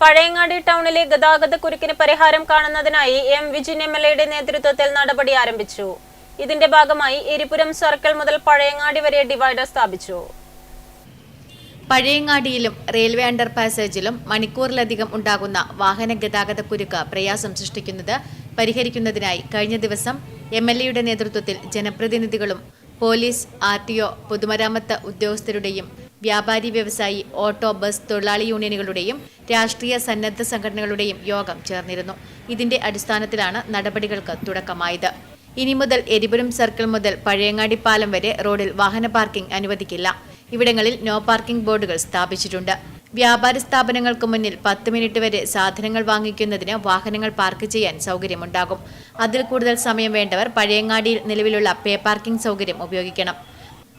പഴയങ്ങാടി ടൗണിലെ ഗതാഗത കുരുക്കിന് പരിഹാരം കാണുന്നതിനായി എം വിജിൻ എം എൽ എയുടെ നേതൃത്വത്തിൽ നടപടി ആരംഭിച്ചു. ഇതിന്റെ ഭാഗമായി എരിപുരം സർക്കിൾ മുതൽ പഴയങ്ങാടി വരെ ഡിവൈഡർ സ്ഥാപിച്ചു. പഴയങ്ങാടിയിലും റെയിൽവേ അണ്ടർ പാസേജിലും മണിക്കൂറിലധികം ഉണ്ടാകുന്ന വാഹന ഗതാഗത കുരുക്ക് പ്രയാസം സൃഷ്ടിക്കുന്നത് പരിഹരിക്കുന്നതിനായി കഴിഞ്ഞ ദിവസം എം എൽ എയുടെ നേതൃത്വത്തിൽ ജനപ്രതിനിധികളും പോലീസ് ആർ ടി ഒ പൊതുമരാമത്ത് ഉദ്യോഗസ്ഥരുടെയും വ്യാപാരി വ്യവസായി ഓട്ടോ ബസ് തൊഴിലാളി യൂണിയനുകളുടെയും രാഷ്ട്രീയ സന്നദ്ധ സംഘടനകളുടെയും യോഗം ചേർന്നിരുന്നു. ഇതിന്റെ അടിസ്ഥാനത്തിലാണ് നടപടികൾക്ക് തുടക്കമായത്. ഇനി മുതൽ എരിപുരം സർക്കിൾ മുതൽ പഴയങ്ങാടി പാലം വരെ റോഡിൽ വാഹന പാർക്കിംഗ് അനുവദിക്കില്ല. ഇവിടങ്ങളിൽ നോ പാർക്കിംഗ് ബോർഡുകൾ സ്ഥാപിച്ചിട്ടുണ്ട്. വ്യാപാര സ്ഥാപനങ്ങൾക്ക് മുന്നിൽ പത്ത് മിനിറ്റ് വരെ സാധനങ്ങൾ വാങ്ങിക്കുന്നതിന് വാഹനങ്ങൾ പാർക്ക് ചെയ്യാൻ സൗകര്യമുണ്ടാകും. അതിൽ കൂടുതൽ സമയം വേണ്ടവർ പഴയങ്ങാടിയിൽ നിലവിലുള്ള പേ പാർക്കിംഗ് സൗകര്യം ഉപയോഗിക്കണം.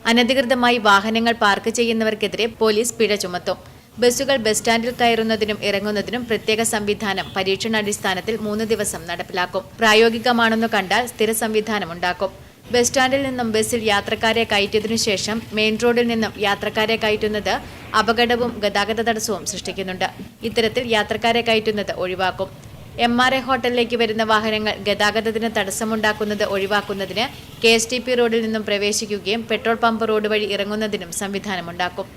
അനധികൃതമായി വാഹനങ്ങൾ പാർക്ക് ചെയ്യുന്നവർക്കെതിരെ പോലീസ് പിഴ ചുമത്തും. ബസ്സുകൾ ബസ് സ്റ്റാൻഡിൽ കയറുന്നതിനും ഇറങ്ങുന്നതിനും പ്രത്യേക സംവിധാനം പരീക്ഷണാടിസ്ഥാനത്തിൽ മൂന്ന് ദിവസം നടപ്പിലാക്കും. പ്രായോഗികമാണെന്ന് കണ്ടാൽ സ്ഥിര സംവിധാനം ഉണ്ടാക്കും. ബസ് സ്റ്റാൻഡിൽ നിന്നും ബസ്സിൽ യാത്രക്കാരെ കയറ്റിയതിനു ശേഷം മെയിൻ റോഡിൽ നിന്നും യാത്രക്കാരെ കയറ്റുന്നത് അപകടവും ഗതാഗത തടസ്സവും സൃഷ്ടിക്കുന്നുണ്ട്. ഇത്തരത്തിൽ യാത്രക്കാരെ കയറ്റുന്നത് ഒഴിവാക്കും. എം ആർ എ ഹോട്ടലിലേക്ക് വരുന്ന വാഹനങ്ങൾ ഗതാഗതത്തിന് തടസ്സമുണ്ടാക്കുന്നത് ഒഴിവാക്കുന്നതിന് കെ എസ് ടി പി റോഡിൽ നിന്നും പ്രവേശിക്കുകയും പെട്രോൾ പമ്പ് റോഡ് വഴി ഇറങ്ങുന്നതിനും സംവിധാനമുണ്ടാക്കും.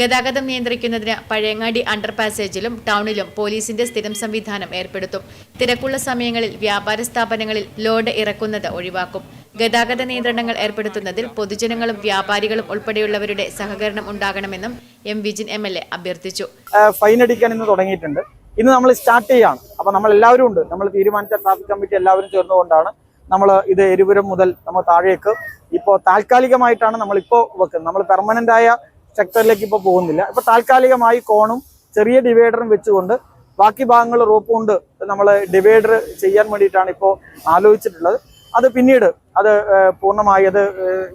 ഗതാഗതം നിയന്ത്രിക്കുന്നതിന് പഴയങ്ങാടി അണ്ടർ പാസേജിലും ടൗണിലും പോലീസിന്റെ സ്ഥിരം സംവിധാനം ഏർപ്പെടുത്തും. തിരക്കുള്ള സമയങ്ങളിൽ വ്യാപാര സ്ഥാപനങ്ങളിൽ ലോഡ് ഇറക്കുന്നത് ഒഴിവാക്കും. ഗതാഗത നിയന്ത്രണങ്ങൾ ഏർപ്പെടുത്തുന്നതിൽ പൊതുജനങ്ങളും വ്യാപാരികളും ഉൾപ്പെടെയുള്ളവരുടെ സഹകരണം ഉണ്ടാകണമെന്നും M Vijin M L A അഭ്യർത്ഥിച്ചു. ഫൈൻ അടിക്കാൻ ഇന്ന് തുടങ്ങിയിട്ടുണ്ട്. ഇന്ന് നമ്മൾ സ്റ്റാർട്ട് ചെയ്യാണ്. അപ്പൊ നമ്മൾ എല്ലാവരും ഉണ്ട്. നമ്മൾ തീരുമാനിച്ച ട്രാഫിക് കമ്മിറ്റി എല്ലാവരും ചേർന്നുകൊണ്ടാണ് നമ്മൾ ഇത് എരിപുരം മുതൽ നമ്മൾ താഴേക്ക് ഇപ്പോൾ താൽക്കാലികമായിട്ടാണ് നമ്മളിപ്പോൾ വെക്കുന്നത്. നമ്മൾ പെർമനന്റ് ആയ സെക്ടറിലേക്ക് ഇപ്പോൾ പോകുന്നില്ല. ഇപ്പൊ താൽക്കാലികമായി കോണും ചെറിയ ഡിവൈഡറും വെച്ചുകൊണ്ട് ബാക്കി ഭാഗങ്ങൾ റോപ്പ് കൊണ്ട് നമ്മൾ ഡിവൈഡർ ചെയ്യാൻ വേണ്ടിയിട്ടാണ് ഇപ്പോൾ ആലോചിച്ചിട്ടുള്ളത്. അത് പിന്നീട് അത് പൂർണമായി അത്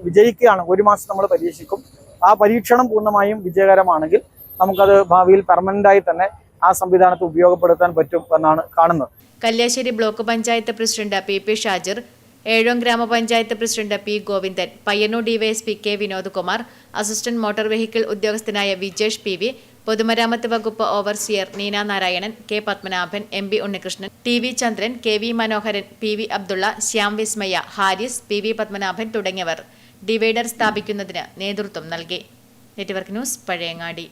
വിജയിക്കുകയാണ്. ഒരു മാസം നമ്മൾ പരീക്ഷിക്കും. ആ പരീക്ഷണം പൂർണമായും വിജയകരമാണെങ്കിൽ നമുക്കത് ഭാവിയിൽ പെർമനന്റ് ആയി തന്നെ ആ സംവിധാനത്തെ ഉപയോഗപ്പെടുത്താൻ പറ്റും എന്നാണ് കാണുന്നത്. Kalliasseri block panchayat president P P Shajir Ezhome grama panchayat president P Govindan Payyannur DYSP K Vinodkumar assistant motor vehicle ഉദ്യോഗസ്ഥനായ വിജേഷ് പി വി പൊതുമരാമത്ത് വകുപ്പ് overseer Neena Narayanan K Padmanabhan M B Unnikrishnan T V Chandran K V Manoharan P V Abdulla Shyam Vismaya Haris P V Padmanabhan തുടങ്ങിയവർ divider സ്ഥാപിക്കുന്നതിന് നേതൃത്വം നൽകി. Network news Pazhayangadi.